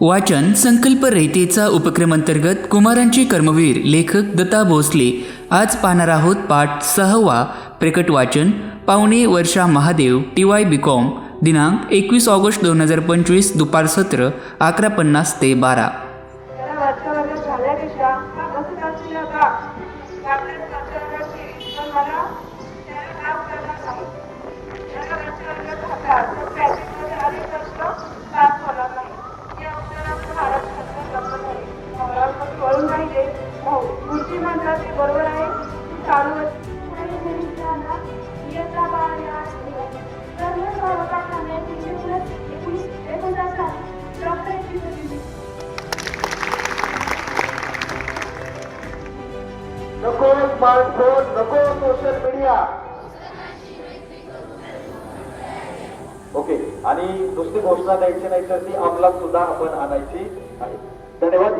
वाचन संकल्प रहितेचा उपक्रम अंतर्गत कुमारांचे कर्मवीर लेखक दत्ता भोसले. आज पाहणार आहोत पाठ सहावा प्रकट वाचन पावणे Varsha Mahadev T Y B com दिनांक एकवीस ऑगस्ट दोन हजार पंचवीस दुपार सत्र अकरा पन्नास ते बारा. हो पुढची म्हणतात ते बरोबर आहे. चालू नको स्मार्टफोन नको सोशल मीडिया ओके आणि दुसरी घोषणा द्यायची नाही तर ती अंमलात सुद्धा आपण आणायची आहे. धन्यवाद